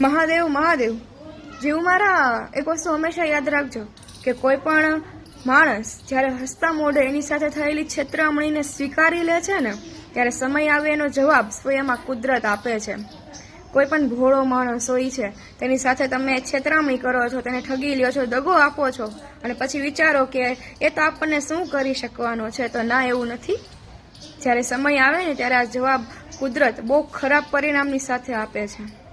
મહાદેવ મહાદેવ. જેવું મારા એક વસ્તુ હંમેશા યાદ રાખજો કે કોઈ પણ માણસ જ્યારે હસતા મોઢે એની સાથે થયેલી છેતરામણીને સ્વીકારી લે છે ને, ત્યારે સમય આવે એનો જવાબ સ્વયંમાં કુદરત આપે છે. કોઈ પણ ભોળો માણસ હોય છે, તેની સાથે તમે છેતરામણી કરો છો, તેને ઠગી લ્યો છો, દગો આપો છો, અને પછી વિચારો કે એ તો આપણને શું કરી શકવાનો છે, તો ના, એવું નથી. જ્યારે સમય આવે ને, ત્યારે આ જવાબ કુદરત બહુ ખરાબ પરિણામની સાથે આપે છે.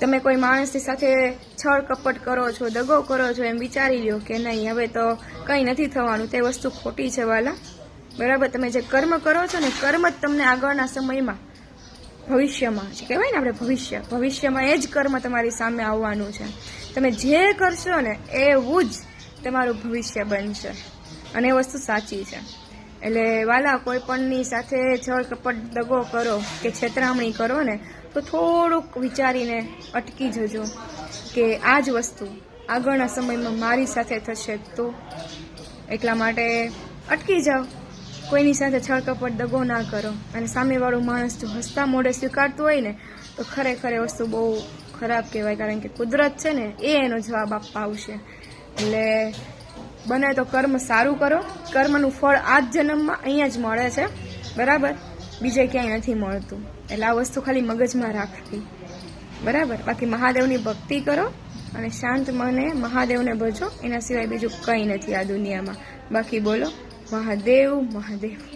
તમે કોઈ માણસની સાથે છળ કપટ કરો છો, દગો કરો છો, એમ વિચારી લ્યો કે નહીં, હવે તો કંઈ નથી થવાનું, તે વસ્તુ ખોટી છે વાલા. બરાબર, તમે જે કર્મ કરો છો ને, કર્મ જ તમને આગળના સમયમાં, ભવિષ્યમાં, જે કહેવાય ને આપણે ભવિષ્ય, ભવિષ્યમાં એ જ કર્મ તમારી સામે આવવાનું છે. તમે જે કરશો ને, એવું જ તમારું ભવિષ્ય બનશે. અને એ વસ્તુ સાચી છે. એટલે વાલા, કોઈ પણની સાથે છળ કપટ દગો કરો કે છેતરામણી કરો ને, તો થોડુંક વિચારીને અટકી જજો કે આ જ વસ્તુ આગળના સમયમાં મારી સાથે થશે તો એટલા માટે અટકી જાઓ. કોઈની સાથે છળકપટ દગો ના કરો અને સામેવાળું માણસ જો હસતા મોઢે સ્વીકારતું હોય ને, તો ખરેખર એ વસ્તુ બહુ ખરાબ કહેવાય, કારણ કે કુદરત છે ને, એ એનો જવાબ આપવા આવશે. એટલે બને તો કર્મ સારું કરો. કર્મનું ફળ આ જ જન્મમાં અહીંયા જ મળે છે. બરાબર? બીજે ક્યાંય નથી મળતું. એટલે આ વસ્તુ ખાલી મગજમાં રાખવી. બરાબર? બાકી મહાદેવની ભક્તિ કરો અને શાંત મને મહાદેવને ભજો એના સિવાય બીજું કંઈ નથી આ દુનિયામાં. બાકી બોલો, મહાદેવ મહાદેવ.